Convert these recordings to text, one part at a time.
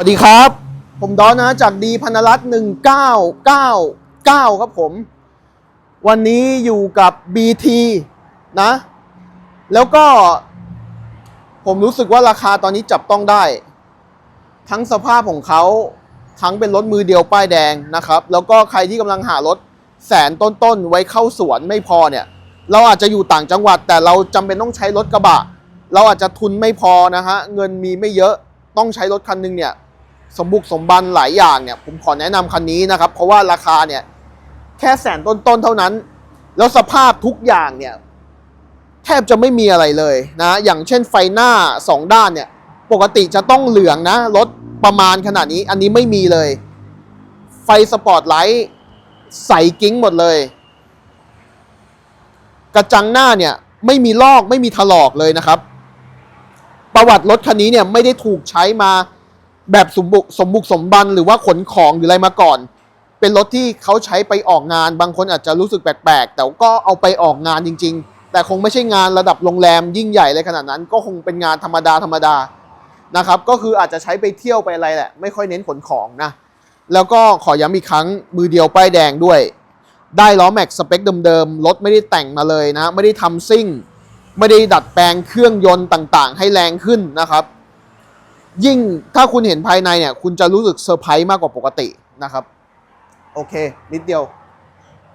สวัสดีครับ ผมดอนนะจากดีพนรัตน์หนึ่งเก้าเก้าเก้าครับผม วันนี้อยู่กับ BT นะ แล้วก็ ผมรู้สึกว่าราคาตอนนี้จับต้องได้ ทั้งสภาพของเขาทั้งเป็นรถมือเดียวป้ายแดงนะครับ แล้วก็ใครที่กำลังหารถแสนต้นๆไว้เข้าสวนไม่พอเนี่ย เราอาจจะอยู่ต่างจังหวัด แต่เราจำเป็นต้องใช้รถกระบะ เราอาจจะทุนไม่พอนะฮะเงินมีไม่เยอะต้องใช้รถคันหนึงเนี่ย สมบุกสมบันหลายอย่างเนี่ยผมขอแนะนำคันนี้นะครับ เพราะว่าราคาเนี่ยแค่แสนต้นๆเท่านั้น แล้วสภาพทุกอย่างเนี่ยแทบจะไม่มีอะไรเลยนะอย่างเช่นไฟหน้าสองด้านเนี่ยปกติจะต้องเหลืองนะรถประมาณขนาดนี้อันนี้ไม่มีเลย ไฟสปอร์ตไลท์ใสกิ้งหมดเลย กระจังหน้าเนี่ยไม่มีลอกไม่มีถลอกเลยนะครับ ประวัติรถคันนี้เนี่ยไม่ได้ถูกใช้มา แบบสมบุกสมบุกสมบันหรือว่าขนของหรืออะไรมาก่อน เป็นรถที่เขาใช้ไปออกงาน บางคนอาจจะรู้สึกแปลกๆ แต่ก็เอาไปออกงานจริง ๆ แต่คงไม่ใช่งานระดับโรงแรมยิ่งใหญ่เลยขนาดนั้น ก็คงเป็นงานธรรมดาธรรมดานะครับ ก็คืออาจจะใช้ไปเที่ยวไปอะไรแหละ ไม่ค่อยเน้นขนของนะ แล้วก็ขอย้ำอีกครั้งมือเดียวป้ายแดงด้วย ได้ล้อแม็กสเปคเดิมๆ รถไม่ได้แต่งมาเลยนะ ไม่ได้ทำซิ่ง ไม่ได้ดัดแปลงเครื่องยนต์ต่างๆ ให้แรงขึ้นนะครับ ยิ่งถ้าคุณเห็นภายในเนี่ย คุณจะรู้สึกเซอร์ไพรส์มากกว่าปกตินะครับ โอเค นิดเดียว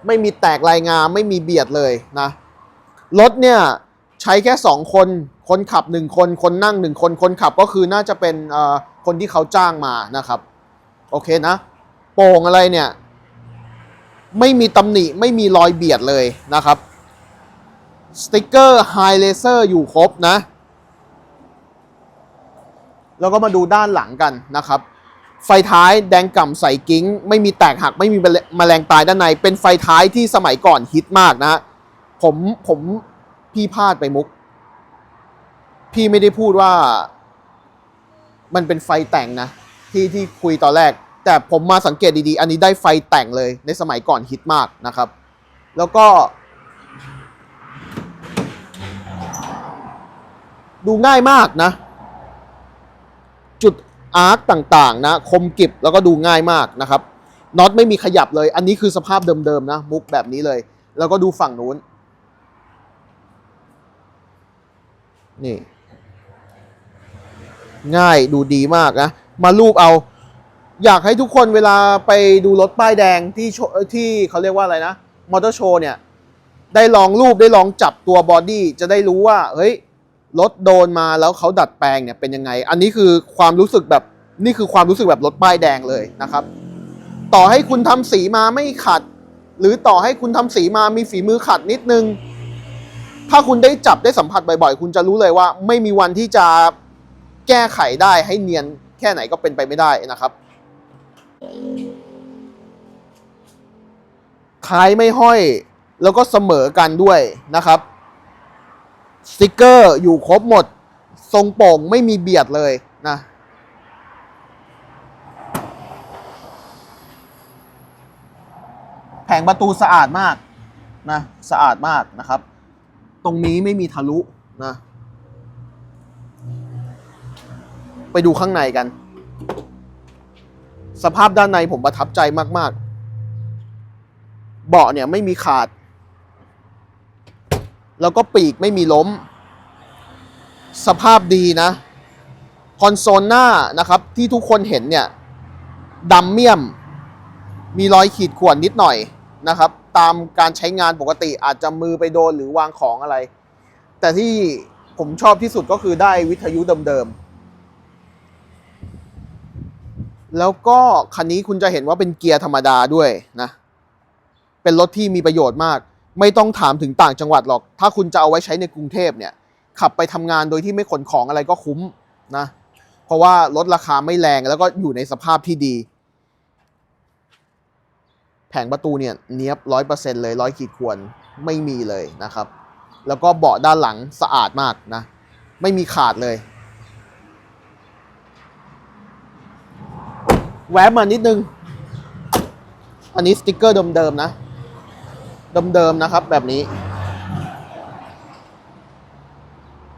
ไม่มีแตกลายงามไม่มีเบียดเลยนะ รถเนี่ย ใช้แค่ 2 คน คนขับ 1 คน คนนั่ง 1 คน คนขับก็คือน่าจะเป็นคนที่เขาจ้างมานะครับ โอเคนะ โป่งอะไรเนี่ย ไม่มีตำหนิไม่มีรอยเบียดเลยนะครับสติกเกอร์ไฮเลเซอร์อยู่ครบนะ แล้วก็มาดูด้านหลังกันนะครับ ไฟท้ายแดงก่ำใสกิ้ง ไม่มีแตกหักไม่มีแมลงตายด้านใน เป็นไฟท้ายที่สมัยก่อนฮิตมากนะผมผมพี่พลาดไปมุก พี่ไม่ได้พูดว่า มันเป็นไฟแต่งนะที่ที่คุยตอนแรก แต่ผมมาสังเกตดีๆ อันนี้ได้ไฟแต่งเลยในสมัยก่อนฮิตมากนะครับ แล้วก็ ดูง่ายมากนะ จุดอาร์คต่างๆนะคมกิบแล้วก็ดูง่ายมากนะครับน็อตไม่มีขยับเลย อันนี้คือสภาพเดิมๆนะมุกแบบนี้เลย แล้วก็ดูฝั่งนู้น นี่ ง่ายดูดีมากนะ มารูปเอา อยากให้ทุกคนเวลาไปดูรถป้ายแดงที่ที่เขาเรียกว่าอะไรนะ มอเตอร์โชว์เนี่ย ได้ลองรูปได้ลองจับตัวบอดี้จะได้รู้ว่า เฮ้ย รถโดนมาแล้วเขาดัดแปลงเนี่ยเป็นยังไง อันนี้คือความรู้สึกแบบนี่คือความรู้สึกแบบรถป้ายแดงเลยนะครับ ต่อให้คุณทำสีมาไม่ขัด หรือต่อให้คุณทำสีมามีฝีมือขัดนิดนึง ถ้าคุณได้จับได้สัมผัสบ่อยๆ คุณจะรู้เลยว่า ไม่มีวันที่จะแก้ไขได้ให้เนียนแค่ไหนก็เป็นไปไม่ได้นะครับท้ายไม่ห้อยแล้วก็เสมอกันด้วยนะครับ สติกเกอร์อยู่ครบหมด ทรงโป่งไม่มีเบียดเลยนะแผงประตูสะอาดมากนะสะอาดมากนะครับ ตรงนี้ไม่มีทะลุนะ ไปดูข้างในกัน สภาพด้านในผมประทับใจมาก ๆ เบาะเนี่ยไม่มีขาด แล้วก็ปีกไม่มีล้ม สภาพดีนะ คอนโซลหน้านะครับที่ทุกคนเห็นเนี่ยดำเมี่ยม มีรอยขีดข่วนนิดหน่อยนะครับ ตามการใช้งานปกติอาจจะมือไปโดนหรือวางของอะไร แต่ที่ผมชอบที่สุดก็คือได้วิทยุเดิมๆ แล้วก็คันนี้คุณจะเห็นว่าเป็นเกียร์ธรรมดาด้วยนะ เป็นรถที่มีประโยชน์มาก ไม่ต้องถามถึงต่างจังหวัดหรอก ถ้าคุณจะเอาไว้ใช้ในกรุงเทพเนี่ย ขับไปทำงานโดยที่ไม่ขนของอะไรก็คุ้มนะ เพราะว่ารถราคาไม่แรงแล้วก็อยู่ในสภาพที่ดี แผงประตูเนี่ยเนี้ยบร้อยเปอร์เซ็นต์เลยร้อยขีดข่วนไม่มีเลยนะครับ แล้วก็เบาะด้านหลังสะอาดมากนะ ไม่มีขาดเลยแวะมานิดนึง อันนี้สติกเกอร์เดิมๆนะ เดิมๆนะครับแบบนี้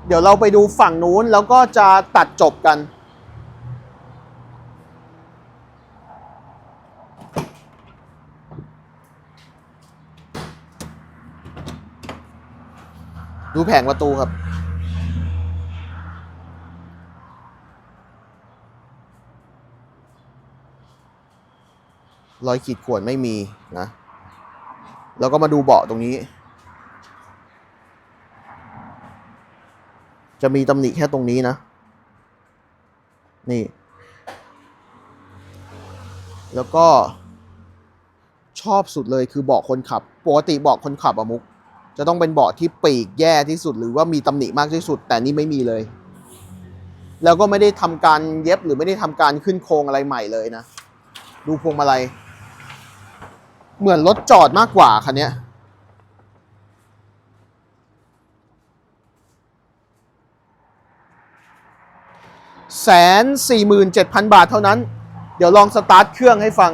เดี๋ยวเราไปดูฝั่งนู้นแล้วก็จะตัดจบกัน ดูแผงประตูครับรอยขีดข่วนไม่มีนะ แล้วก็มาดูเบาะตรงนี้ จะมีตำหนิแค่ตรงนี้นะ นี่ แล้วก็ชอบสุดเลยคือเบาะคนขับ ปกติเบาะคนขับอะมุก จะต้องเป็นเบาะที่ปีกแย่ที่สุดหรือว่ามีตำหนิมากที่สุด แต่นี่ไม่มีเลย แล้วก็ไม่ได้ทำการเย็บหรือไม่ได้ทำการขึ้นโครงอะไรใหม่เลยนะ ดูพวงมาลัย เหมือนรถจอดมากกว่าคันนี้แสนสี่หมื่นเจ็ดพันบาทเท่านั้น เดี๋ยวลองสตาร์ทเครื่องให้ฟัง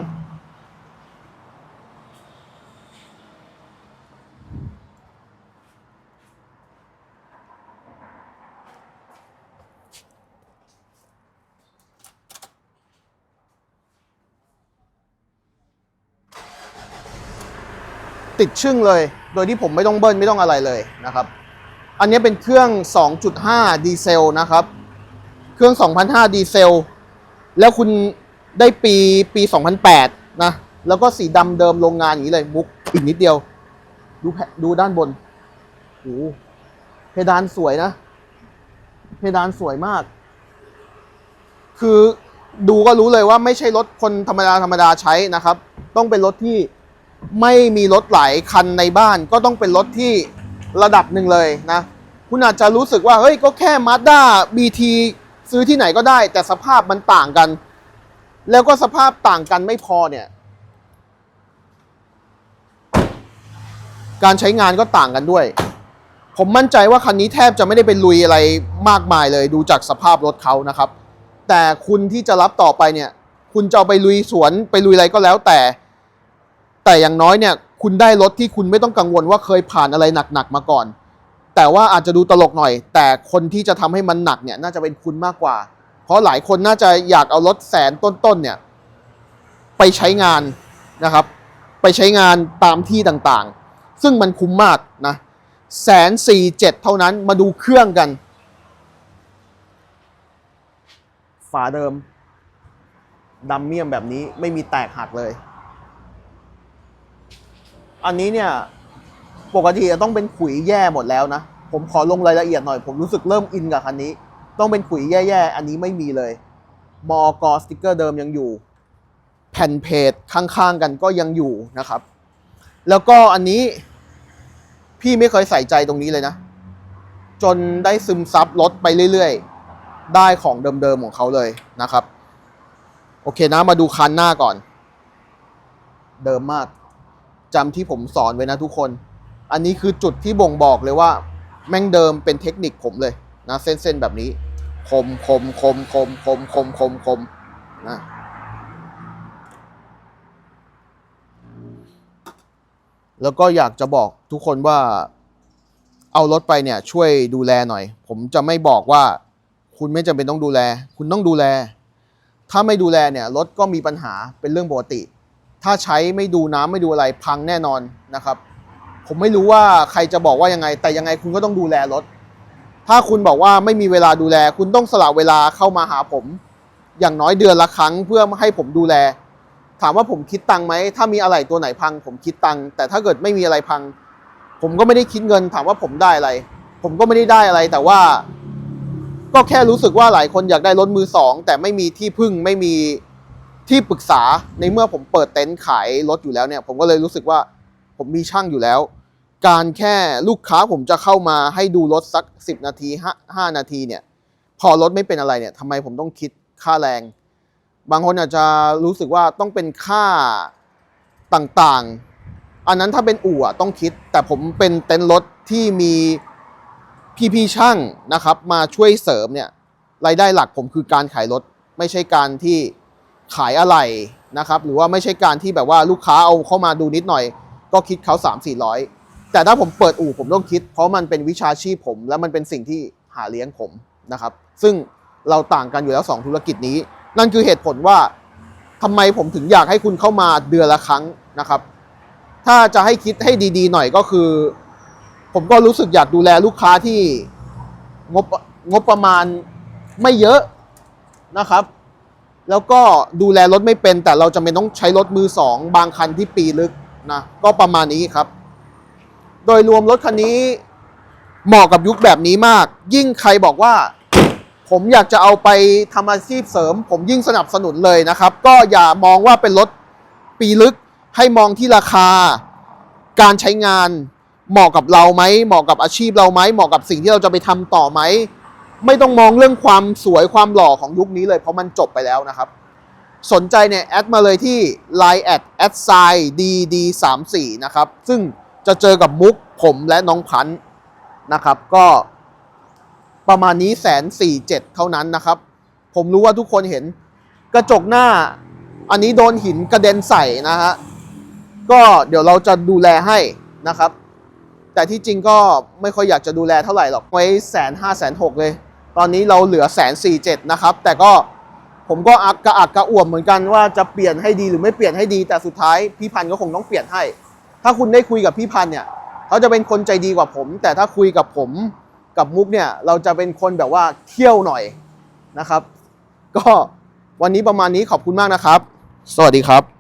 ติดชึ่งเลย โดยที่ผมไม่ต้องเบิ้ลไม่ต้องอะไรเลยนะครับ อันนี้เป็นเครื่อง 2.5 ดีเซลนะครับ เครื่อง2,500ดีเซล แล้วคุณได้ปีปี 2008 นะ แล้วก็สีดำเดิมโรงงานอย่างนี้เลยมุกอีกนิดเดียว ดูแผดูด้านบนโอ้โหเพดานสวยนะ เพดานสวยมาก คือดูก็รู้เลยว่าไม่ใช่รถคนธรรมดาธรรมดาใช้นะครับ ต้องเป็นรถที่ ไม่มีรถหลายคันในบ้านก็ต้องเป็นรถที่ระดับหนึ่งเลยนะ คุณอาจจะรู้สึกว่าเฮ้ยก็แค่ Mazda BT ซื้อที่ไหนก็ได้ แต่สภาพมันต่างกัน แล้วก็สภาพต่างกันไม่พอเนี่ยการใช้งานก็ต่างกันด้วย ผมมั่นใจว่าคันนี้แทบจะไม่ได้เป็นลุยอะไรมากมายเลยดูจากสภาพรถเขานะครับ แต่คุณที่จะรับต่อไปเนี่ย คุณจะเอาไปลุยสวนไปลุยอะไรก็แล้วแต่ แต่อย่างน้อยเนี่ยคุณได้รถที่คุณไม่ต้องกังวลว่าเคยผ่านอะไรหนักๆมาก่อน แต่ว่าอาจจะดูตลกหน่อย แต่คนที่จะทำให้มันหนักเนี่ยน่าจะเป็นคุณมากกว่า เพราะหลายคนน่าจะอยากเอารถแสนต้นๆเนี่ยไปใช้งานนะครับ ไปใช้งานตามที่ต่างๆ ซึ่งมันคุ้มมากนะแสนสี่เจ็ดเท่านั้นมาดูเครื่องกัน ฝาเดิมดัมเมียมแบบนี้ไม่มีแตกหักเลย อันนี้เนี่ยปกติจะต้องเป็นขุยแย่หมดแล้วนะ ผมขอลงรายละเอียดหน่อย ผมรู้สึกเริ่มอินกับคันนี้ ต้องเป็นขุยแย่ๆ อันนี้ไม่มีเลย มอกสติกเกอร์เดิมยังอยู่ แผ่นเพจข้างๆกันก็ยังอยู่นะครับ แล้วก็อันนี้พี่ไม่เคยใส่ใจตรงนี้เลยนะ จนได้ซึมซับรถไปเรื่อยๆ ได้ของเดิมๆของเขาเลยนะครับ โอเคนะมาดูคันหน้าก่อน เดิมมาก จำที่ผมสอนไว้นะทุกคน อันนี้คือจุดที่บ่งบอกเลยว่า แม่งเดิมเป็นเทคนิคผมเลยนะเส้นๆแบบนี้ คมคมคมคมคมคมคมคมนะแล้วก็อยากจะบอกทุกคนว่าเอารถไปเนี่ยช่วยดูแลหน่อย ผมจะไม่บอกว่าคุณไม่จำเป็นต้องดูแล คุณต้องดูแล ถ้าไม่ดูแลเนี่ยรถก็มีปัญหาเป็นเรื่องปกติ ถ้าใช้ไม่ดูน้ำไม่ดูอะไรพังแน่นอนนะครับ ผมไม่รู้ว่าใครจะบอกว่ายังไง แต่ยังไงคุณก็ต้องดูแลรถ ถ้าคุณบอกว่าไม่มีเวลาดูแล คุณต้องสละเวลาเข้ามาหาผม อย่างน้อยเดือนละครั้งเพื่อให้ผมดูแล ถามว่าผมคิดตังค์ไหมถ้ามีอะไรตัวไหนพัง ผมคิดตังค์แต่ถ้าเกิดไม่มีอะไรพัง ผมก็ไม่ได้คิดเงิน ถามว่าผมได้อะไร ผมก็ไม่ได้ได้อะไรแต่ว่า ก็แค่รู้สึกว่าหลายคนอยากได้รถมือสองแต่ไม่มีที่พึ่งไม่มี ที่ปรึกษาในเมื่อผมเปิดเต็นท์ขายรถอยู่แล้วเนี่ย ผมก็เลยรู้สึกว่าผมมีช่างอยู่แล้ว การแค่ลูกค้าผมจะเข้ามาให้ดูรถสักสิบนาทีห้านาทีเนี่ย พอรถไม่เป็นอะไรเนี่ยทำไมผมต้องคิดค่าแรง บางคนอาจจะรู้สึกว่าต้องเป็นค่าต่างๆ อันนั้นถ้าเป็นอู่ต้องคิด แต่ผมเป็นเต็นท์รถที่มีพี่ๆช่างนะครับ มาช่วยเสริมเนี่ยรายได้หลักผมคือการขายรถไม่ใช่การที่ ขายอะไรนะครับหรือว่าไม่ใช่การที่แบบว่าลูกค้าเอาเข้ามาดูนิดหน่อย ก็คิดเขา 3 4 0 0 แต่ถ้าผมเปิดอู่ผมต้องคิด เพราะมันเป็นวิชาชีพผม และมันเป็นสิ่งที่หาเลี้ยงผมนะครับ ซึ่งเราต่างกันอยู่แล้ว 2 ธุรกิจนี้ นั่นคือเหตุผลว่าทำไมผมถึงอยากให้คุณเข้ามาเดือนละครั้งนะครับ ถ้าจะให้คิดให้ดีๆ หน่อยก็คือ ผมก็รู้สึกอยากดูแลลูกค้าที่งบงบประมาณไม่เยอะนะครับ แล้วก็ดูแลรถไม่เป็นแต่เราจะไม่ต้องใช้รถมือสองบางคันที่ปีลึกนะก็ประมาณนี้ครับ โดยรวมรถคันนี้เหมาะกับยุคแบบนี้มาก ยิ่งใครบอกว่า ผมอยากจะเอาไปทำอาชีพเสริม ผมยิ่งสนับสนุนเลยนะครับ ก็อย่ามองว่าเป็นรถปีลึกให้มองที่ราคา การใช้งาน เหมาะกับเราไหมเหมาะกับอาชีพเราไหมเหมาะกับสิ่งที่เราจะไปทำต่อไหม ไม่ต้องมองเรื่องความสวยความหล่อของยุคนี้เลยเพราะมันจบไปแล้วนะครับ สนใจเนี่ยแอดมาเลยที่ Line แอดแอดไซดีดีสามสี่นะครับ ซึ่งจะเจอกับมุกผมและน้องพันธ์นะครับ ก็ประมาณนี้แสนสี่เจ็ดเท่านั้นนะครับ ผมรู้ว่าทุกคนเห็นกระจกหน้า อันนี้โดนหินกระเด็นใส่นะฮะก็เดี๋ยวเราจะดูแลให้นะครับ แต่ที่จริงก็ไม่ค่อยอยากจะดูแลเท่าไหร่หรอกไว้แสนห้าแสนหกเลย ตอนนี้เราเหลือแสนสี่เจ็ดนะครับ แต่ก็ผมก็อักกระอักกระอ่วมเหมือนกันว่าจะเปลี่ยนให้ดีหรือไม่เปลี่ยนให้ดี แต่สุดท้ายพี่พันธ์ก็คงต้องเปลี่ยนให้ ถ้าคุณได้คุยกับพี่พันธ์เนี่ยเขาจะเป็นคนใจดีกว่าผม แต่ถ้าคุยกับผมกับมุกเนี่ยเราจะเป็นคนแบบว่าเที่ยวหน่อยนะครับ ก็วันนี้ประมาณนี้ขอบคุณมากนะครับ สวัสดีครับ